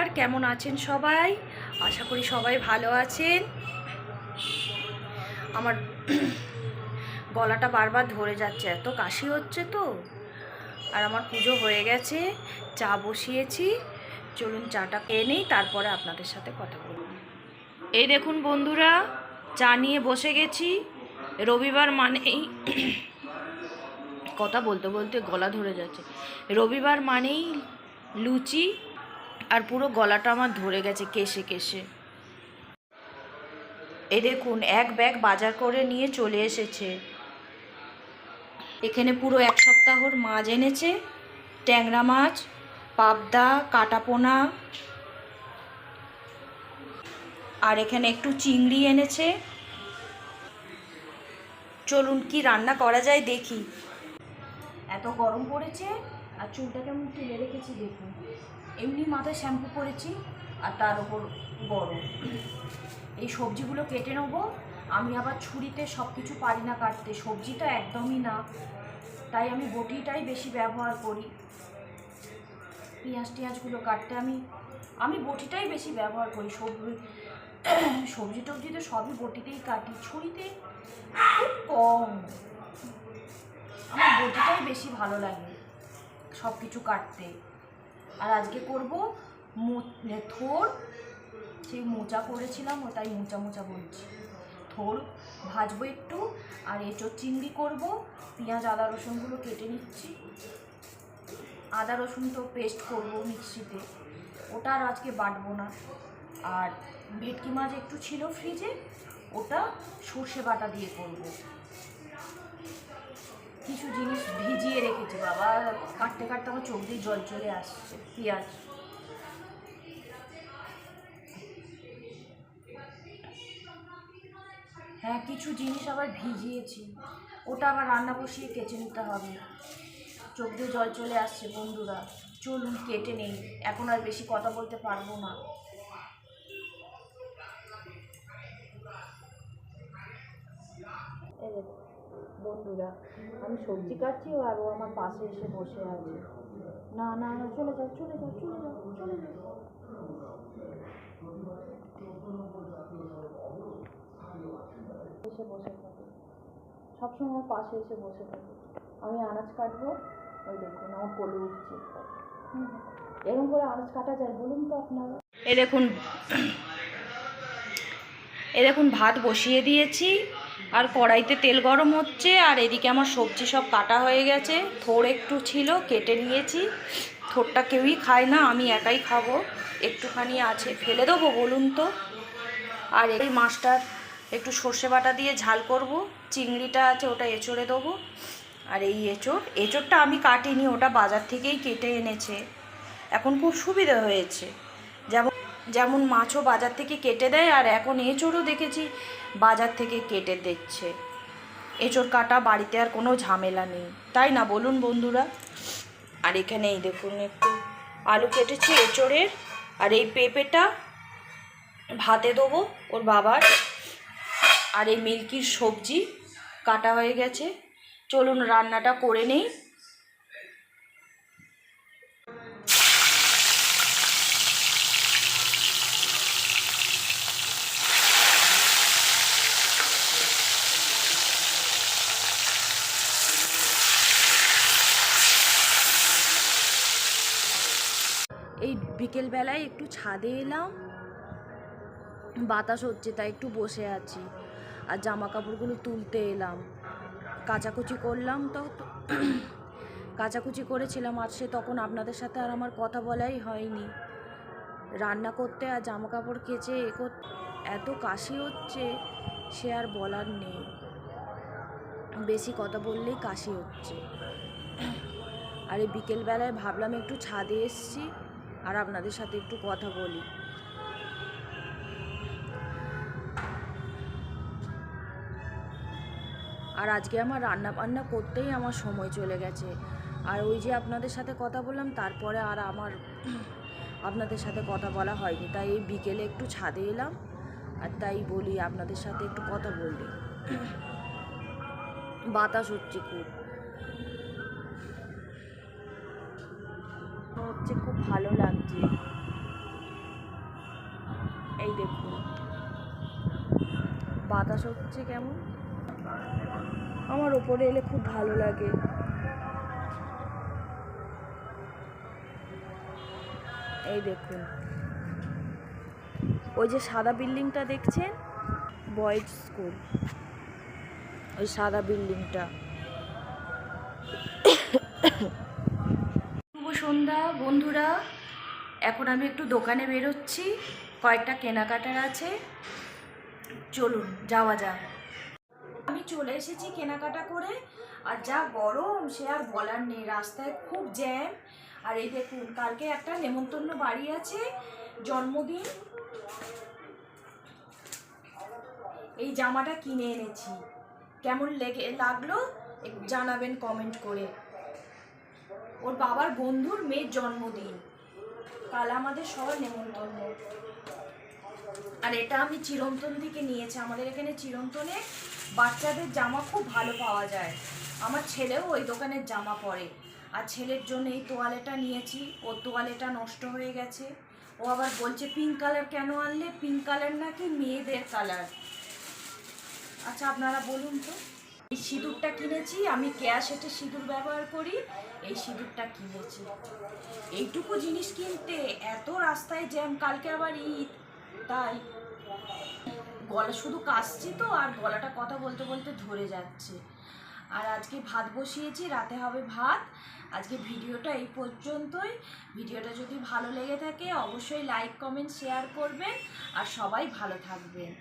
নমস্কার কেমন আছেন সবাই? আশা করি সবাই ভালো আছেন। আমার গলাটা বারবার ধরে যাচ্ছে, এত কাশি হচ্ছে তো। আর আমার পুজো হয়ে গেছে, চা বসিয়েছি। চলুন চাটা খেয়ে নেই, তারপরে আপনাদের সাথে কথা বলব। এই দেখুন বন্ধুরা, চা নিয়ে বসে গেছি। রবিবার মানেই কথা বলতে বলতে গলা ধরে যাচ্ছে। রবিবার মানেই লুচি আর পুরো গলাটা আমার ধরে গেছে কেশে কেশে। এ দেখুন, এক ব্যাগ বাজার করে নিয়ে চলে এসেছে। এখানে পুরো এক সপ্তাহর মাছ এনেছে, ট্যাংরা মাছ, পাবদা, কাটাপোনা, আর এখানে একটু চিংড়ি এনেছে। চলুন কি রান্না করা যায় দেখি। এত গরম পড়েছে আর চুলটা কেমন তুলে রেখেছি দেখুন। এমনি মাথায় শ্যাম্পু করেছি আর তার ওপর গরম। এই সবজিগুলো কেটে নেব। আমি আবার ছুরিতে সব কিছু পারি না কাটতে। সবজি তো একদমই না। তাই আমি বটিটাই বেশি ব্যবহার করি। পেঁয়াজ টিয়াজগুলো কাটতে আমি আমি বটিটাই বেশি ব্যবহার করি। সবজি সবজি টবজি তো সবই বটিতেই কাটি। ছুরিতে খুব কম। আমার বটিটাই বেশি ভালো লাগে। সব কিছু কাটতে। আর আজকে করব থোর। সেই মোচা করেছিলাম ওটাই মোচা মোচা বলছি। থোর ভাজবো একটু, আর এঁচোর চিংড়ি করব। পেঁয়াজ, আদা রসুনগুলো কেটে নিচ্ছি। আদা, রসুন তো পেস্ট করব মিক্সিতে। ওটা আর আজকে বাটবো না। আর ভেটকি মাছ একটু ছিল ফ্রিজে ওটা সর্ষে বাটা দিয়ে করব। কিছু জিনিস ভিজিয়ে বাবা, কাটতে কাটতে আমার চোখ দিয়ে জল চলে আসছে, পেঁয়াজ। হ্যাঁ কিছু জিনিস আবার ভিজিয়েছি। ওটা আবার রান্না বসিয়ে কেচে নিতে হবে। চোখ দিয়ে জল চলে আসছে, বন্ধুরা। চলুন, কেটে নেই। এখন আর বেশি কথা বলতে পারব না। এই বন্ধুরা, আমি সবজি কাটছি আর ও আমার পাশে এসে বসে আছে। না না চলে যাও চলে যাও চলে যাও চলে যাও। এসে বসে থাকে। সবসময় আমার পাশে এসে বসে থাকে। আমি আনাজ কাটবো, ওই দেখুন আমার কোলে উঠছে। এরকম করে আনাজ কাটা যায়, বলুন তো আপনারা। এই দেখুন এই দেখুন, ভাত বসিয়ে দিয়েছি। আর কড়াইতে তেল গরম হচ্ছে, আর এদিকে আমার সবজি সব কাটা হয়ে গেছে। থোড় একটু ছিল, কেটে নিয়েছি। থোড়টা কেউই খায় না, আমি একাই খাব। একটুখানি আছে, ফেলে দেবো বলুন তো। আর এই মাছটার একটু সর্ষে বাটা দিয়ে ঝাল করব। চিংড়িটা আছে, ওটা এঁচড়ে দেবো। আর এই এঁচড়, এঁচড়টা আমি কাটিনি, ওটা বাজার থেকেই কেটে এনেছে। এখন খুব সুবিধা হয়েছে। যেমন যেমন মাছও বাজার থেকে কেটে দেয় আর এখন এঁচড়ও দেখেছি বাজার থেকে কেটে দিচ্ছে। এঁচড় কাটা বাড়িতে আর কোনো ঝামেলা নেই। তাই না বলুন বন্ধুরা? আর এখানে এই দেখুন একটু আলু কেটেছি এঁচড়ের। আর এই পেঁপেটা ভাতে দেবো ওর বাবার। আর এই মিল্কির সবজি কাটা হয়ে গেছে। চলুন রান্নাটা করে নেই। এই বিকেলবেলায় একটু ছাদে এলাম। বাতাস হচ্ছে, তাই একটু বসে আছি। আর জামা কাপড়গুলো তুলতে এলাম। কাচাকুচি করলাম তো। কাচাকুচি করেছিলাম, আর সে তখন আপনাদের সাথে আর আমার কথা বলাই হয়নি। রান্না করতে আর জামা কাপড় কেচে এ এত কাশি হচ্ছে, সে আর বলার নেই। বেশি কথা বললেই কাশি হচ্ছে। আর এই বিকেলবেলায় ভাবলাম একটু ছাদে এসছি। আর আপনাদের সাথে একটু কথা বলি। আর আজকে আমার রান্না বান্না করতেই আমার সময় চলে গেছে। আর ওই যে আপনাদের সাথে কথা বললাম, তারপরে আর আমার আপনাদের সাথে কথা বলা হয়নি। তাই এই বিকেলে একটু ছাদে এলাম, আর তাই বলি আপনাদের সাথে একটু কথা বলি বাতাস হচ্ছে খুব। হচ্ছে খুব ভালো লাগছে। এই দেখুন। বাতাস হচ্ছে কেমন? আমার ওপরে এলে খুব ভালো লাগে। এই দেখুন। ওই যে সাদা বিল্ডিংটা দেখছেন? Boys school. ওই সাদা বিল্ডিংটা। সন্ধ্যা, বন্ধুরা, এখন আমি একটু দোকানে বেরোচ্ছি। কয়েকটা কেনাকাটার আছে। চলুন, যাওয়া যাক। আমি চলে এসেছি কেনাকাটা করে। আর যা গরম, সে আর বলার নেই। রাস্তায় খুব জ্যাম। আর এই দেখুন, কালকে একটা নেমন্তন্ন বাড়ি আছে, জন্মদিন। এই জামাটা কিনে এনেছি। কেমন লেগে, লাগল? জানাবেন কমেন্ট করে। ওর বাবার বন্ধুর মেয়ের জন্মদিন। কাল আমাদের সবার নেমন্তন্ন। আর এটা আমি চিরন্তন থেকে নিয়েছি। আমাদের এখানে চিরন্তনে বাচ্চাদের জামা খুব ভালো পাওয়া যায়। আমার ছেলেও ওই দোকানের জামা পরে। আর ছেলের জন্য এই তোয়ালেটা নিয়েছি। ওর তোয়ালেটা নষ্ট হয়ে গেছে। ও আবার বলছে পিঙ্ক কালার কেন আনলে? পিঙ্ক কালার নাকি মেয়েদের কালার আচ্ছা আপনারা বলুন তো। এই সিঁদুরটা কিনেছি, আমি ক্যাশ এটে সিঁদুর ব্যবহার করি, এই সিঁদুরটা কিনেছি। এইটুকু জিনিস কিনতে এত রাস্তায় জ্যাম, কালকে আবার ঈদ, তাই। গলা শুধু কাশছি তো, আর গলাটা কথা বলতে বলতে ধরে যাচ্ছে। আর আজকে ভাত বসিয়েছি, রাতে হবে ভাত। আজকে ভিডিওটা এই পর্যন্তই। ভিডিওটা যদি ভালো লেগে থাকে, অবশ্যই লাইক কমেন্ট শেয়ার করবেন। আর সবাই ভালো থাকবেন।